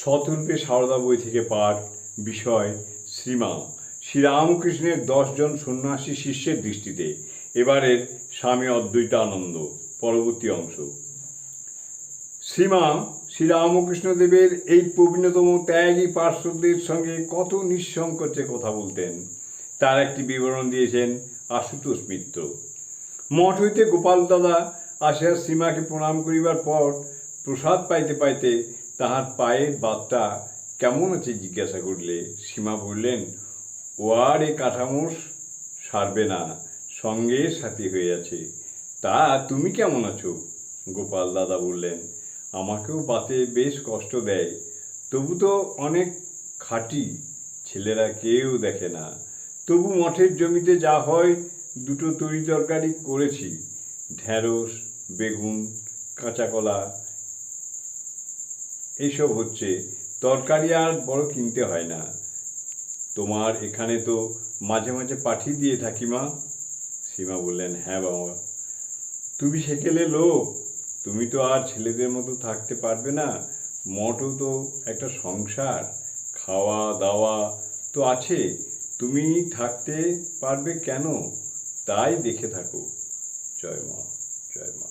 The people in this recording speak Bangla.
শতরূপে সারদা বই থেকে পাঠ বিষয় শ্রীমা শ্রীরামকৃষ্ণের দশজন সন্ন্যাসী শিষ্যের দৃষ্টিতে এবারের স্বামী অদ্বৈতানন্দ, পরবর্তী অংশ। শ্রীমা শ্রীরামকৃষ্ণদেবের এই প্রবীণতম ত্যাগী পার্শ্বদের সঙ্গে কত নিঃসংকোচে কথা বলতেন, তার একটি বিবরণ দিয়েছেন আশুতোষ মিত্র। মঠ হইতে গোপাল দাদা আসিয়া শ্রীমাকে প্রণাম করিবার পর প্রসাদ পাইতে পাইতে তাহার পায়ের বাতটা কেমন আছে জিজ্ঞাসা করলে, সীমা বললেন ও আর এ কাঠামোস সারবে না, সঙ্গে সাথী হয়ে আছে তা তুমি কেমন আছো? গোপাল দাদা বললেন, আমাকেও বাতে বেশ কষ্ট দেয়। তবু তো অনেক খাটি, ছেলেরা কেউ দেখে না। তবু মঠের জমিতে যা হয়, দুটো তরি তরকারি করেছি। ঢ্যাঁড়স বেগুন কাঁচা কলা এইসব হচ্ছে, তরকারি আর বড় কিনতে হয় না। তোমার এখানে তো মাঝে মাঝে পাঠিয়ে দিয়ে থাকি মা। সীমা বললেন হ্যাঁ বাবা। তুমি সেকেলে লোক। তুমি তো আর ছেলেদের মতো থাকতে পারবে না। মঠও তো একটা সংসার। খাওয়া, দাওয়া তো আছে। তুমি থাকতে পারবে কেন? তাই দেখে থাকো। জয় মা জয় মা।